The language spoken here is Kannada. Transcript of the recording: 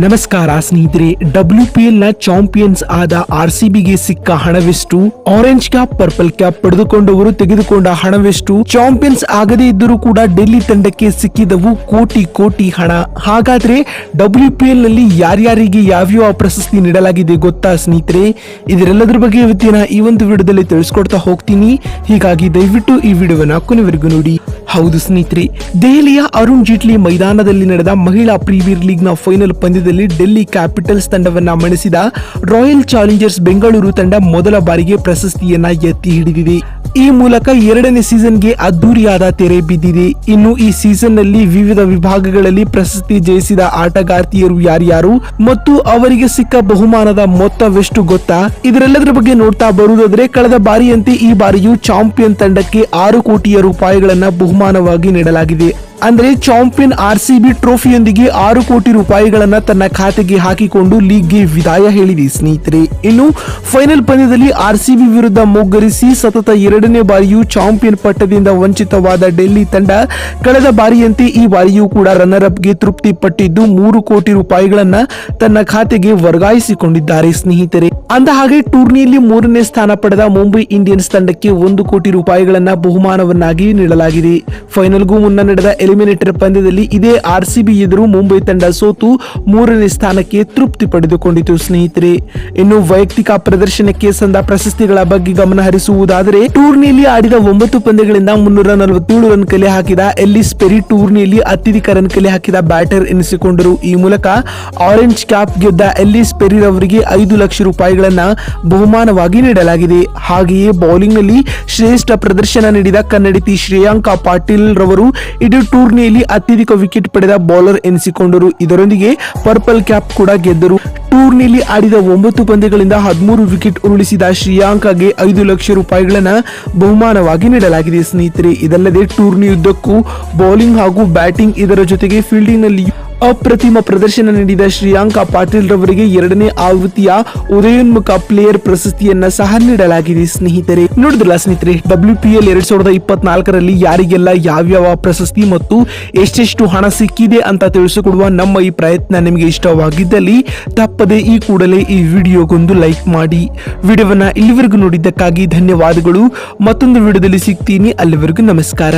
ನಮಸ್ಕಾರ ಸ್ನೇಹಿತರೆ ಡಬ್ಲ್ಯೂ ಪಿ ಎಲ್ನ ಚಾಂಪಿಯನ್ಸ್ ಆದ ಆರ್ ಸಿ ಬಿಗೆ ಸಿಕ್ಕ ಹಣವೆಷ್ಟು? ಆರೆಂಜ್ ಕ್ಯಾಪ್ ಪರ್ಪಲ್ ಕ್ಯಾಪ್ ಪಡೆದುಕೊಂಡವರು ತೆಗೆದುಕೊಂಡ ಹಣವೆಷ್ಟು? ಚಾಂಪಿಯನ್ಸ್ ಆಗದೇ ಇದ್ದರೂ ಕೂಡ ಡೆಲ್ಲಿ ತಂಡಕ್ಕೆ ಸಿಕ್ಕಿದವು ಕೋಟಿ ಕೋಟಿ ಹಣ. ಹಾಗಾದ್ರೆ ಡಬ್ಲ್ಯೂ ಪಿ ಎಲ್ನಲ್ಲಿ ಯಾರ್ಯಾರಿಗೆ ಯಾವ್ಯಾವ ಪ್ರಶಸ್ತಿ ನೀಡಲಾಗಿದೆ ಗೊತ್ತಾ ಸ್ನೇಹಿತರೆ? ಇದರೆಲ್ಲದರ ಬಗ್ಗೆ ಇವತ್ತಿನ ಈ ಒಂದು ವಿಡಿಯೋದಲ್ಲಿ ತಿಳಿಸ್ಕೊಡ್ತಾ ಹೋಗ್ತೀನಿ. ಹೀಗಾಗಿ ದಯವಿಟ್ಟು ಈ ವಿಡಿಯೋವನ್ನ ಕೊನೆವರೆಗೂ ನೋಡಿ. ಹೌದು ಸ್ನೇಹಿತರೆ, ದೆಹಲಿಯ ಅರುಣ್ ಜೇಟ್ಲಿ ಮೈದಾನದಲ್ಲಿ ನಡೆದ ಮಹಿಳಾ ಪ್ರೀಮಿಯರ್ ಲೀಗ್ನ ಫೈನಲ್ ಪಂದ್ಯದಲ್ಲಿ ಡೆಲ್ಲಿ ಕ್ಯಾಪಿಟಲ್ಸ್ ತಂಡವನ್ನ ಮಣಿಸಿದ ರಾಯಲ್ ಚಾಲೆಂಜರ್ಸ್ ಬೆಂಗಳೂರು ತಂಡ ಮೊದಲ ಬಾರಿಗೆ ಪ್ರಶಸ್ತಿಯನ್ನ ಎತ್ತಿ ಹಿಡಿದಿದೆ. ಈ ಮೂಲಕ ಎರಡನೇ ಸೀಸನ್ಗೆ ಅದ್ದೂರಿಯಾದ ತೆರೆ ಬಿದ್ದಿದೆ. ಇನ್ನು ಈ ಸೀಸನ್ನಲ್ಲಿ ವಿವಿಧ ವಿಭಾಗಗಳಲ್ಲಿ ಪ್ರಶಸ್ತಿ ಜಯಿಸಿದ ಆಟಗಾರ್ತಿಯರು ಯಾರ್ಯಾರು ಮತ್ತು ಅವರಿಗೆ ಸಿಕ್ಕ ಬಹುಮಾನದ ಮೊತ್ತವೆಷ್ಟು ಗೊತ್ತಾ? ಇದರೆಲ್ಲದರ ಬಗ್ಗೆ ನೋಡ್ತಾ ಬರುವುದಾದ್ರೆ ಕಳೆದ ಬಾರಿಯಂತೆ ಈ ಬಾರಿಯೂ ಚಾಂಪಿಯನ್ ತಂಡಕ್ಕೆ ಆರು ಕೋಟಿಯ ರೂಪಾಯಿಗಳನ್ನ ಬಹುಮಾನವಾಗಿ ನೀಡಲಾಗಿದೆ. ಅಂದ್ರೆ ಚಾಂಪಿಯನ್ ಆರ್ ಸಿ ಬಿ ಟ್ರೋಫಿಯೊಂದಿಗೆ ಆರು ಕೋಟಿ ರೂಪಾಯಿಗಳನ್ನ ತನ್ನ ಖಾತೆಗೆ ಹಾಕಿಕೊಂಡು ಲೀಗ್ಗೆ ವಿದಾಯ ಹೇಳಿದೆ ಸ್ನೇಹಿತರೆ. ಇನ್ನು ಫೈನಲ್ ಪಂದ್ಯದಲ್ಲಿ ಆರ್ ಸಿ ಬಿ ವಿರುದ್ಧ ಮುಗ್ಗರಿಸಿ ಸತತ ಎರಡನೇ ಬಾರಿಯೂ ಚಾಂಪಿಯನ್ ಪಟ್ಟದಿಂದ ವಂಚಿತವಾದ ಡೆಲ್ಲಿ ತಂಡ ಕಳೆದ ಬಾರಿಯಂತೆ ಈ ಬಾರಿಯೂ ಕೂಡ ರನ್ನರ್ ಅಪ್ಗೆ ತೃಪ್ತಿ ಪಟ್ಟಿದ್ದು ಮೂರು ಕೋಟಿ ರೂಪಾಯಿಗಳನ್ನ ತನ್ನ ಖಾತೆಗೆ ವರ್ಗಾಯಿಸಿಕೊಂಡಿದ್ದಾರೆ ಸ್ನೇಹಿತರೆ. ಅಂದ ಹಾಗೆ ಟೂರ್ನಿಯಲ್ಲಿ ಮೂರನೇ ಸ್ಥಾನ ಪಡೆದ ಮುಂಬೈ ಇಂಡಿಯನ್ಸ್ ತಂಡಕ್ಕೆ ಒಂದು ಕೋಟಿ ರೂಪಾಯಿಗಳನ್ನ ಬಹುಮಾನವನ್ನಾಗಿ ನೀಡಲಾಗಿದೆ. ಫೈನಲ್ಗೂ ಮುನ್ನ ನಡೆದ ಎಲಿಮಿನೇಟರ್ ಪಂದ್ಯದಲ್ಲಿ ಇದೇ ಆರ್ ಸಿ ಬಿ ಎದುರು ಮುಂಬೈ ತಂಡ ಸೋತು ಮೂರನೇ ಸ್ಥಾನಕ್ಕೆ ತೃಪ್ತಿ ಪಡೆದುಕೊಂಡಿತು ಸ್ನೇಹಿತರೆ. ಇನ್ನು ವೈಯಕ್ತಿಕ ಪ್ರದರ್ಶನಕ್ಕೆ ಸಂದ ಪ್ರಶಸ್ತಿಗಳ ಬಗ್ಗೆ ಗಮನ ಹರಿಸುವುದಾದರೆ, ಟೂರ್ನಿಯಲ್ಲಿ ಆಡಿದ ಒಂಬತ್ತು ಪಂದ್ಯಗಳಿಂದ ಮುನ್ನೂರ ನಲವತ್ತೇಳು ರನ್ ಕಲೆ ಹಾಕಿದ ಎಲ್ಲಿಸ್ ಪೆರಿ ಟೂರ್ನಿಯಲ್ಲಿ ಅತ್ಯಧಿಕ ರನ್ ಕಲೆ ಹಾಕಿದ ಬ್ಯಾಟರ್ ಎನಿಸಿಕೊಂಡರು. ಈ ಮೂಲಕ ಆರೆಂಜ್ ಕ್ಯಾಪ್ ಗೆದ್ದ ಎಲ್ಲಿಸ್ ಪೆರಿ ಅವರಿಗೆ ಐದು ಲಕ್ಷ ರೂಪಾಯಿಗಳನ್ನ ಬಹುಮಾನವಾಗಿ ನೀಡಲಾಗಿದೆ. ಹಾಗೆಯೇ ಬೌಲಿಂಗ್ನಲ್ಲಿ ಶ್ರೇಷ್ಠ ಪ್ರದರ್ಶನ ನೀಡಿದ ಕನ್ನಡತಿ ಶ್ರೇಯಾಂಕ ಪಾಟೀಲ್ ರವರು ಇಡೀ ಟೂರ್ನಿಯಲ್ಲಿ ಅತ್ಯಧಿಕ ವಿಕೆಟ್ ಪಡೆದ ಬೌಲರ್ ಎನಿಸಿಕೊಂಡರು. ಇದರೊಂದಿಗೆ ಪರ್ಪಲ್ ಕ್ಯಾಪ್ ಕೂಡ ಗೆದ್ದರು. ಟೂರ್ನಿಯಲ್ಲಿ ಆಡಿದ ಒಂಬತ್ತು ಪಂದ್ಯಗಳಿಂದ ಹದಿಮೂರು ವಿಕೆಟ್ ಉರುಳಿಸಿದ ಶ್ರೇಯಾಂಕಗೆ ಐದು ಲಕ್ಷ ರೂಪಾಯಿಗಳನ್ನ ಬಹುಮಾನವಾಗಿ ನೀಡಲಾಗಿದೆ. ಸ್ನೇಹಿತರೆ, ಇದಲ್ಲದೆ ಟೂರ್ನಿಯುದ್ದಕ್ಕೂ ಬೌಲಿಂಗ್ ಹಾಗೂ ಬ್ಯಾಟಿಂಗ್ ಇದರ ಜೊತೆಗೆ ಫೀಲ್ಡಿಂಗ್ನಲ್ಲಿ ಅಪ್ರತಿಮ ಪ್ರದರ್ಶನ ನೀಡಿದ ಶ್ರೀಯಾಂಕಾ ಪಾಟೀಲ್ ರವರಿಗೆ ಎರಡನೇ ಆವೃತ್ತಿಯ ಉದಯೋನ್ಮುಖ ಪ್ಲೇಯರ್ ಪ್ರಶಸ್ತಿಯನ್ನ ಸಹ ನೀಡಲಾಗಿದೆ. ಸ್ನೇಹಿತರೆ, ನೋಡಿದ್ರಲ್ಲ ಸ್ನೇಹಿತರೆ ಡಬ್ಲ್ಯೂ ಪಿ ಎಲ್ ಎರಡ್ ಸಾವಿರದ ಇಪ್ಪತ್ನಾಲ್ಕರಲ್ಲಿ ಯಾರಿಗೆಲ್ಲ ಯಾವ್ಯಾವ ಪ್ರಶಸ್ತಿ ಮತ್ತು ಎಷ್ಟೆಷ್ಟು ಹಣ ಸಿಕ್ಕಿದೆ ಅಂತ ತಿಳಿಸಿಕೊಡುವ ನಮ್ಮ ಈ ಪ್ರಯತ್ನ ನಿಮಗೆ ಇಷ್ಟವಾಗಿದ್ದಲ್ಲಿ ತಪ್ಪದೆ ಈ ಕೂಡಲೇ ಈ ವಿಡಿಯೋಗೊಂದು ಲೈಕ್ ಮಾಡಿ. ವಿಡಿಯೋವನ್ನ ಇಲ್ಲಿವರೆಗೂ ನೋಡಿದ್ದಕ್ಕಾಗಿ ಧನ್ಯವಾದಗಳು. ಮತ್ತೊಂದು ವಿಡಿಯೋದಲ್ಲಿ ಸಿಗ್ತೀನಿ. ಅಲ್ಲಿವರೆಗೂ ನಮಸ್ಕಾರ.